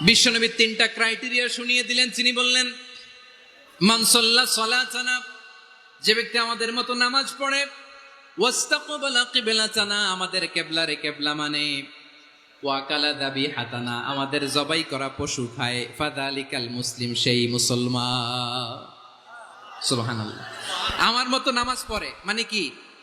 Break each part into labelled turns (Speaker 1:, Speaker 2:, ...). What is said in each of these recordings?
Speaker 1: বিশ্বনবী তিনটা ক্রাইটেরিয়া শুনিয়ে দিলেন, তিনি বললেন মানসল্লা সলাচানা যে ব্যক্তি আমাদের মতো নামাজ পড়ে, ওয়াস্তাকবালা কিবলাতানা, আমাদের কেবলারে কেবলা মানে ওয়াকালা দাবি হাতানা আমাদের জবাই করা পশু খায়, ফাদালিকাল মুসলিম সেই মুসলমান। সুবহানাল্লাহ। আমার মতো নামাজ পড়ে মানে কি?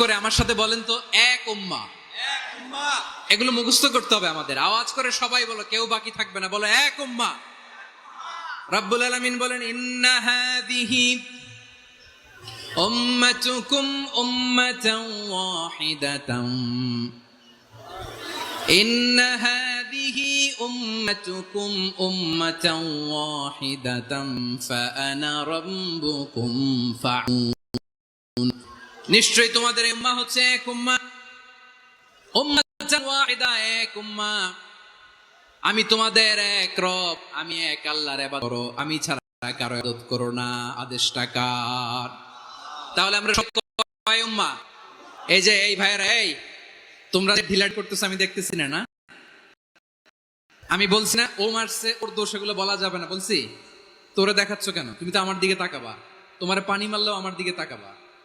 Speaker 1: করে আমার সাথে বলেন তো, এক উম্মা। এগুলো মুখস্থ করতে হবে আমাদের। আওয়াজ করে সবাই বলো, কেউ বাকি থাকবে না। বলো, এক উম্মা। রাব্বুল আলামিন বলেন, ইন্না হাদিহি উম্মাতুকুম উম্মাতান ওয়াহিদাতাম ইন্না হাদিহি উম্মাতুকুম উম্মাতান ওয়াহিদাতাম ফাআনা রাব্বুকুম ফাউন নিশ্চয়ই তোমাদের উম্মাহ হচ্ছে এক ওয়াহিদা এক উম্মাহ আমি তোমাদের এক রব, আমি এক আল্লাহর ইবাদত করো, আমি ছাড়া কারও ইবাদত করো না, আদেশটা কার? তাহলে আমরা সব কয় উম্মাহ এই যে, এই ভাইরা এই, তোমরা ঢিলাট করতেছো, আমি দেখতেছি না না? আমি বলছি না, ও মারছে, ওর দোষ, এগুলো বলা যাবে না। বলছি, তোরে দেখাচ্ছ কেন? তুমি তো আমার দিকে তাকাবা। তোমার পানি মারলেও আমার দিকে তাকাবা।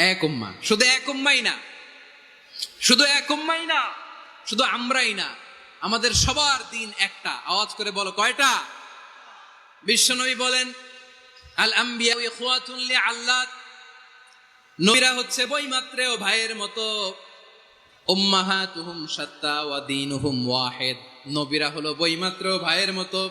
Speaker 1: এক উম্মা। শুধু এক উম্মাই না। শুধু এক উম্মাই না, শুধু আমরাই না। আমাদের সবার দিন একটা। আওয়াজ করে বলো, কয়টা? বিশ্বনবী বলেন, আল আম্বিয়া ইখওয়াতুন লিআল্লাত নবীরা হচ্ছে বইমাত্রেও ভাইয়ের মতো। উম্মাহাতুহুম শাত্তা ওয়া দীনুহুম ওয়াহিদ। নবীরা হলো বইমাত্রেও ভাইয়ের মতো।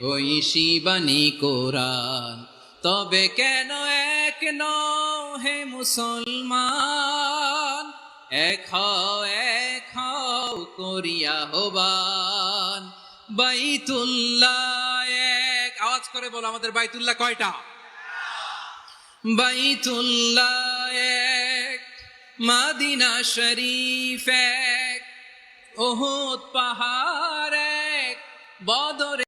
Speaker 1: ওই শিবানী কোরআন। তবে কেন এক নও হে মুসলমান? হও, এক করিয়া হবান বাইতুল্লাহ এক। আওয়াজ করে বলো আমাদের বাইতুল্লাহ কয়টা? বাইতুল্লাহ এক। মাদিনা শরীফ এক। ওহুদ পাহাড় এক। বদরে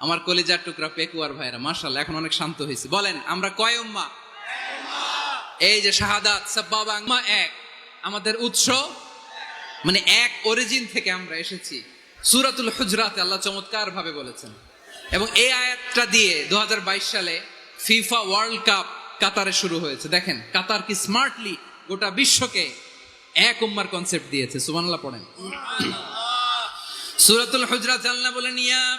Speaker 1: আমার কলেজার টুকরা পেকুয়ার ভাইরা মার্শাল এখন অনেক শান্ত হয়েছে। বলেন আমরা কয় উম্মা? এই যে শাহাদাত সাব্বাবা আম্মা এক। আমাদের উৎস? মানে এক অরিজিন থেকে আমরা এসেছি। সুরাতুল হুজরাতে আল্লাহ চমৎকার ভাবে বলেছেন। এবং এই আয়াতটা দিয়ে দু হাজার বাইশ সালে ফিফা ওয়ার্ল্ড কাপ কাতারে শুরু হয়েছে। দেখেন কাতার কি স্মার্টলি গোটা বিশ্বকে এক উম্মার কনসেপ্ট দিয়েছে। সুবহানাল্লাহ পড়েন। সুরাতুল হুজরাত আল্লাহ বলেন ইয়া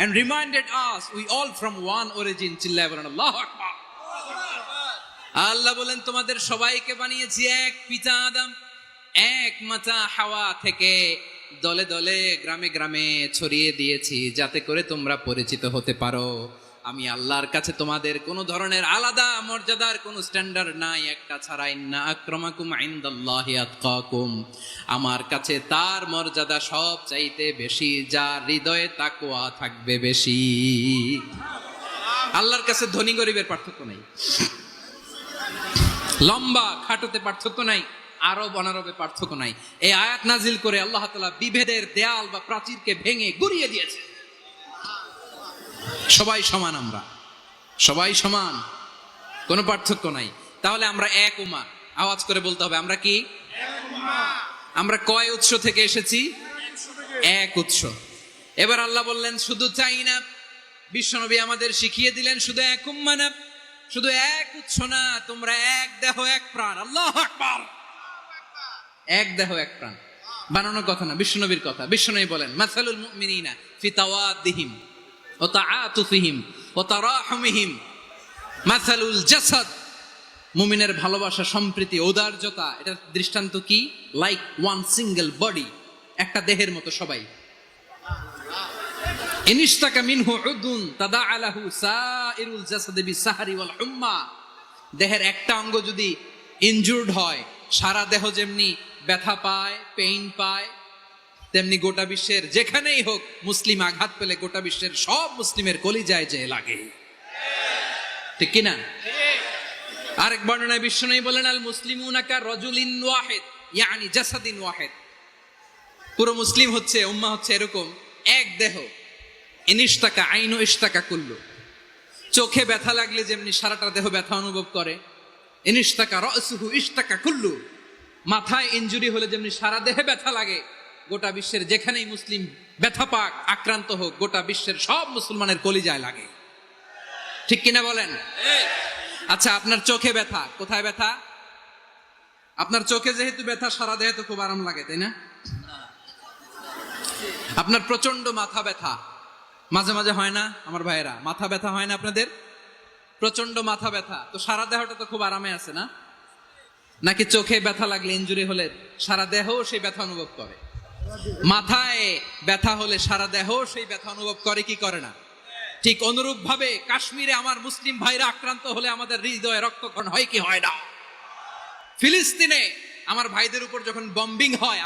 Speaker 1: and reminded us we all from one origin চিল্লায় বলেন, আল্লাহু আকবার. আল্লাহ বলেন, তোমাদের সবাইকে বানিয়েছি এক পিতা আদম, এক মাতা হাওয়া থেকে দলে দলে, গ্রামে গ্রামে ছড়িয়ে দিয়েছি, যাতে করে তোমরা পরিচিত হতে পারো। আমি আল্লাহর কাছে তোমাদের কোনো ধরনের আলাদা মর্যাদার কোনো স্ট্যান্ডার্ড নাই। একটা ছাড়া না আক্রমাকুম ইনদাল্লাহি আতকাকুম। আমার কাছে তার মর্যাদা সব চাইতে বেশি, যার হৃদয়ে তাকওয়া থাকবে বেশি। আল্লাহর কাছে ধনী গরিবের পার্থক্য নেই। লম্বা খাটোতে পার্থক্য নাই, আরব অনারবে পার্থক্য নাই। এই আয়াত নাজিল করে আল্লাহ তালা বিভেদের দেয়াল বা প্রাচীরকে ভেঙে গুড়িয়ে দিয়েছে। সবাই সমান আমরা। সবাই সমান। কোনো পার্থক্য নাই। তাহলে আমরা এক উমা। আওয়াজ করে বলতে হবে, আমরা কি? আমরা কয় উৎস থেকে এসেছি? এক উৎস। এবার আল্লাহ বললেন, শুধু চাই না। বিশ্বনবী আমাদের শিখিয়ে দিলেন, শুধু এক উম্মা না, শুধু এক উৎস না, তোমরা এক দেহ, এক প্রাণ। আল্লাহ এক দেহ, এক প্রাণ। বানানোর কথা না, বিশ্বনবীর কথা। বিশ্বনবী বলেন, মাসালুল মুমিনিনা ফি ও তাআতুফিহিম, ও তারাহুমিহিম। মাসালুল জাসাদ, মুমিনের ভালোবাসা সম্প্রীতি ঔদার্যতা এটা দৃষ্টান্ত কি? লাইক ওয়ান সিঙ্গেল বডি একটা দেহের মতো সবাই। ইনিস্তাকা মিনহু উদুন তাদা আলাহু সাইরুল জাসাদে বিসাহারি ওয়াল হুম্মা দেহের একটা অঙ্গ যদি ইনজুর্ড হয়, সারা দেহ যেমনি ব্যথা পায় পেইন পায় তেমনি গোটা বিশ্বের যেখানেই হোক মুসলিম আঘাত পেলে গোটা বিশ্বের সব মুসলিমের কলিজায় যে লাগে। ঠিক কিনা? আরেক বর্ণনায় বিশ্ব নেই বলেন, আল মুসলিমুনাকা রজুলিন ওয়াহেদ, ইয়ানি জাসাদিন ওয়াহেদ। পুরো মুসলিম হচ্ছে, উম্মা হচ্ছে এরকম, এক দেহ। ইনিস্তাকা আইনু ইস্তাকা কুল্লু। চোখে ব্যথা লাগলে যেমনি সারাটা দেহ ব্যথা অনুভব করে ইনিস্তাকা রসুহু ইস্তাকা কুল্লু। মাথায় ইনজুরি হলে যেমনি সারা দেহে ব্যথা লাগে গোটা বিশ্বের যেখানেই মুসলিম ব্যথা পাক, আক্রান্ত হোক, গোটা বিশ্বের সব মুসলমানের কলিজায় লাগে। ঠিক কিনা বলেন? আচ্ছা আপনার চোখে ব্যথা, কোথায় ব্যথা? আপনার চোখে যেহেতু ব্যথা, সারা দেহে তো খুব আরাম লাগে, তাই না? আপনার প্রচণ্ড মাথা ব্যথা। মাঝে মাঝে হয় না, আমার ভাইয়েরা? মাথা ব্যথা হয় না আপনাদের? প্রচণ্ড মাথা ব্যথা। তো সারা দেহটা তো খুব আরামে আছে না? নাকি চোখে ব্যথা লাগলে ইঞ্জুরি হলে সারা দেহ সেই ব্যথা অনুভব করে? মাথায় ব্যথা হলে সারা দেহ সেই ব্যথা অনুভব করে, কি করে না? ঠিক অনুরূপ ভাবে কাশ্মীরে আমার মুসলিম ভাইরা আক্রান্ত হলে আমাদের হৃদয়ে রক্তক্ষণ হয় কি হয় না? ফিলিস্তিনে আমার ভাইদের উপর যখন বম্বিং হয়